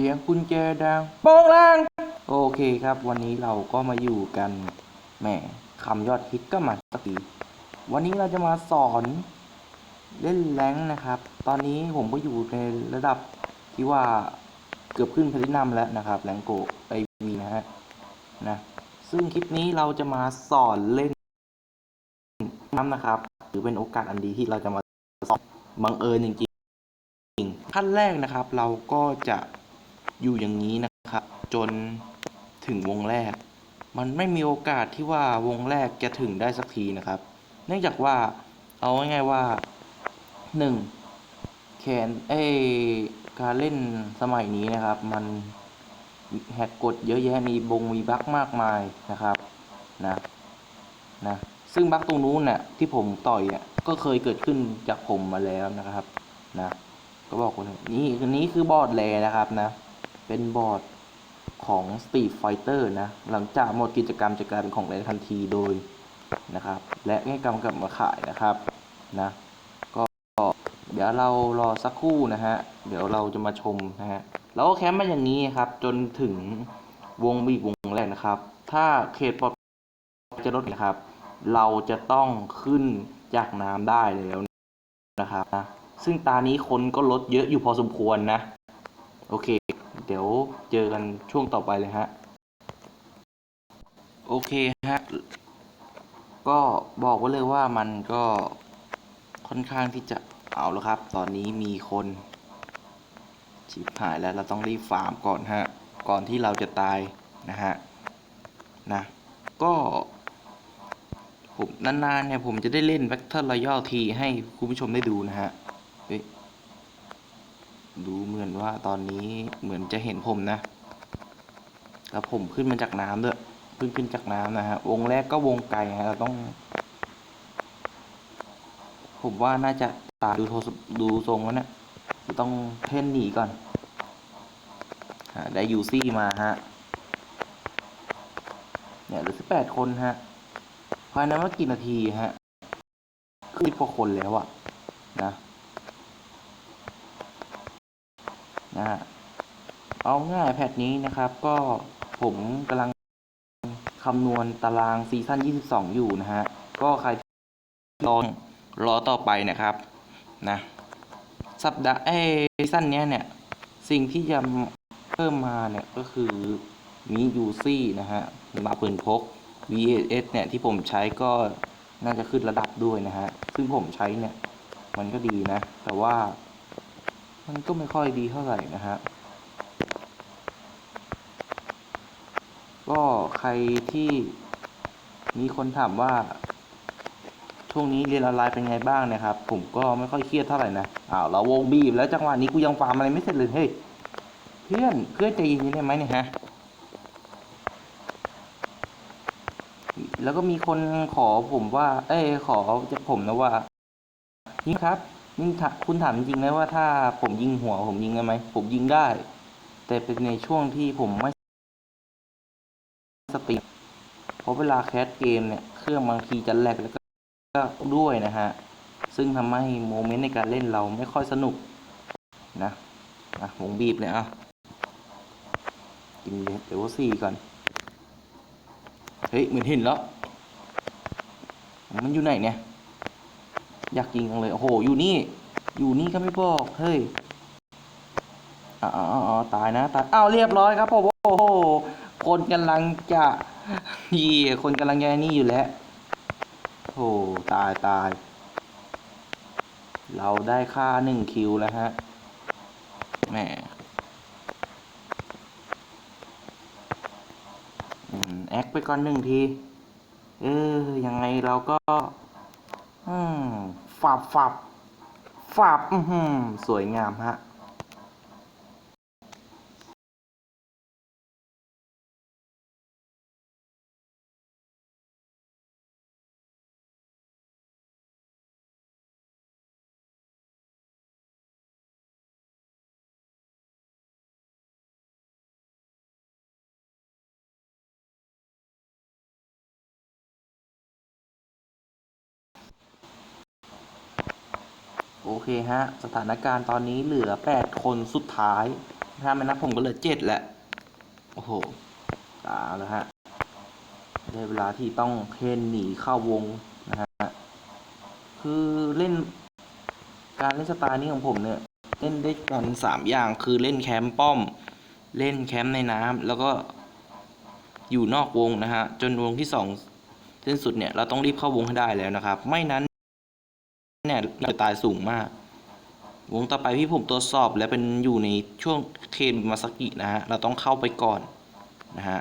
สียงกุญแจดังโป้งล่าง โอเคครับ วันนี้เราก็มาอยู่กันแหมคำยอดฮิตก็มาสักทีวันนี้เราจะมาสอนเล่นแรงค์นะครับ ตอนนี้ผมก็อยู่ในระดับที่ว่าเกือบขึ้นแพลตินัมแล้วนะครับแรงโกไอวีนะฮะนะซึ่งคลิปนี้เราจะมาสอนเล่นน้ำนะครับถือเป็นโอกาสอันดีที่เราจะมาสอนบังเอิญจริงๆขั้นแรกนะครับ เราก็จะ อยู่อย่างนี้นะครับ จนถึงวงแรก มันไม่มีโอกาสที่ว่าวงแรกจะถึงได้สักทีนะครับ เนื่องจากว่าเอาง่ายๆว่าหนึ่งแขนเอ้การเล่นสมัยนี้นะครับ มันแหกกฎเยอะแยะมีบงมีบั๊กมากมายนะครับนะนะซึ่งบั๊กตรงนู้นน่ะที่ผมต่อยอะก็เคยเกิดขึ้นจากผมมาแล้วนะครับนะก็บอกคนนี้นนี้คือบอดแลนะครับนะ เป็นบอร์ดของ Street Fighter นะ หลังจากหมดกิจกรรมจะกลายเป็นของแรงทันทีโดยนะครับ และให้กำกับมาขายนะครับนะก็เดี๋ยวเรารอสักครู่นะฮะ เดี๋ยวเราจะมาชมนะฮะเราก็แคมป์มาอย่างนี้ครับ จนถึงวงบีกวงแรกนะครับ ถ้าเขตปลอดจะลดนะครับ เราจะต้องขึ้นจากน้ำได้แล้วนะครับนะซึ่งตานี้คนก็ลดเยอะอยู่พอสมควรนะ โอเค เดี๋ยวเจอกันช่วงต่อไปเลยฮะ โอเคฮะ ก็บอกไว้เลยว่ามันก็ค่อนข้างที่จะเอาแล้วครับ ตอนนี้มีคนชิบหายแล้วเราต้องรีบฟาร์มก่อนฮะ ก่อนที่เราจะตายนะฮะ นะ ก็ผมนานๆเนี่ยผมจะได้เล่น Battle Royale ทีให้คุณผู้ชมได้ดูนะฮะเฮ้ย ดูเหมือนว่าตอนนี้เหมือนจะเห็นผมนะ แล้วผมขึ้นมาจากน้ำด้วยเพิ่งขึ้นจากน้ำนะฮะ วงแรกก็วงไกลฮะเราต้อง ผมว่าน่าจะตาดูโทรดูทรงแล้วเนะี่ยต้องเพ่นหนีก่อนฮะได้ยูซี่มาฮะ เนี่ยเหลือสิบแปดคนฮะ ภายในไม่กี่นาทีฮะคือพอคนแล้วอะนะ นะฮะเอาง่ายแพทนี้นะครับ ก็ผมกำลังคำนวณตารางซีซั่น 22 อยู่นะฮะ ก็ใครรอรอต่อไปนะครับนะสัปดาห์เอ้ซีซั่นนี้เนี่ย สิ่งที่จะเพิ่มมาเนี่ยก็คือมียูซี่นะฮะมาปืนพก VS เนี่ยที่ผมใช้ก็น่าจะขึ้นระดับด้วยนะฮะ ซึ่งผมใช้เนี่ย มันก็ดีนะ แต่ว่า มันก็ไม่ค่อยดีเท่าไหร่นะฮะ ก็ใครที่มีคนถามว่า ช่วงนี้เรียนออนไลน์เป็นไงบ้างนะครับ ผมก็ไม่ค่อยเครียดเท่าไหร่นะ อ้าวเราวงบีบแล้วจังหวะนี้กูยังฟาร์มอะไรไม่เสร็จเลยเฮ้ยเพื่อนเพื่อนใจเย็นๆได้ไหมเนี่ยฮะ แล้วก็มีคนขอผมว่า เอ้ยขอจากผมนะว่านี่ครับ นี่ถาคุณถามจริงๆนะว่าถ้าผมยิงหัวผมยิงได้ไหมผมยิงได้ แต่เป็นในช่วงที่ผมไม่สติเพราะเวลาแคสเกมเนี่ยเครื่องบางทีจะแหลกแล้วก็ด้วยนะฮะ ซึ่งทำให้โมเมนต์ในการเล่นเราไม่ค่อยสนุกนะอะวงบีบเลยอะกินเลเวสี่ก่อน เฮ้ยเหมือนเห็นแล้ว มันอยู่ไหนเนี่ย อยากยิงจังเลย โอ้โห อยู่นี่ อยู่นี่ก็ไม่บอก เฮ้ยอ๋ออ๋ออ๋อตายนะ ตาย อ้าวเรียบร้อยครับผมโอ้โห คนกำลังจะยี่คนกำลังจะนี่อยู่แล้วโอ้ตายตาย เราได้ค่าหนึ่งคิวแล้วฮะ แหมอืมแอคไปก่อนหนึ่งที เออ ยังไงเราก็ อืมฝาบฝาบฝาบอือหือสวยงามฮะ โอเคฮะ สถานการณ์ตอนนี้เหลือ 8 คนสุดท้าย ถ้าไม่นับผมก็เหลือเจ็ดแหละ โอ้โหตาแล้วฮะ ได้เวลาที่ต้องเพนหนีเข้าวงนะฮะ คือเล่นการเล่นสไตล์นี้ของผมเนี่ยเล่นได้กันสามอย่างคือเล่นแคมป์ป้อม เล่นแคมป์ในน้ำแล้วก็อยู่นอกวงนะฮะ จนวงที่สองสิ้นสุดเนี่ยเราต้องรีบเข้าวงให้ได้แล้วนะครับ ไม่นั้น เนี่ยเราจะตายสูงมาก วงต่อไปที่ผมตรวจสอบและเป็นอยู่ในช่วงเคนมาสกินะฮะ เราต้องเข้าไปก่อนนะฮะ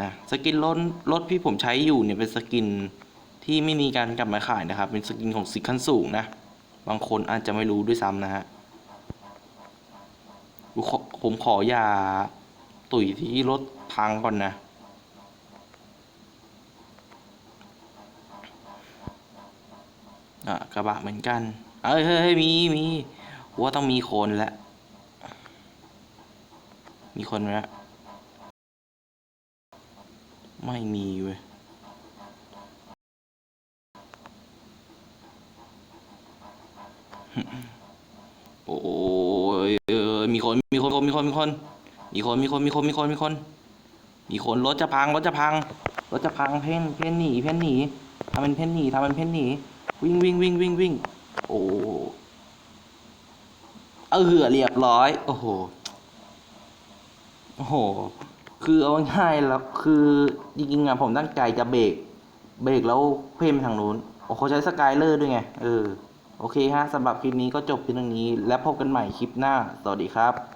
นะสกินรถรถที่ผมใช้อยู่เนี่ยเป็นสกินที่ไม่มีการกลับมาขายนะครับ เป็นสกินของสิขั้นสูงนะ บางคนอาจจะไม่รู้ด้วยซ้ำนะฮะผมขออย่าตุ๋ยที่รถพังก่อนนะ อะกระบะเหมือนกัน เอ้ยเฮ้ยเฮ้ยมีมีว่าต้องมีคนแล้วมีคนไหมละไม่มีเว้ยโอ้ยเออมีคนมีคนมีคนมีคนมีคนมีคนมีคนมีคนมีคนมีคนรถจะพังรถจะพังรถจะพังเพ่นเพ่นหนีเพ่นหนีทำเป็นเพ่นหนีทำเป็นเพ่นหนี วิ่งวิ่งวิ่งวิ่งวิ่งโอ้เออเรียบร้อย โอ้โห โอ้โห คือเอาง่ายๆแล้วคือจริงๆอะผมตั้งใจจะเบรก เบรกแล้วเพ่นไปทางนู้นโอ้เขาใช้สกายเลอร์ด้วยไง เออ โอเคฮะสำหรับคลิปนี้ก็จบเพียงเท่านี้ แล้วพบกันใหม่คลิปหน้า สวัสดีครับ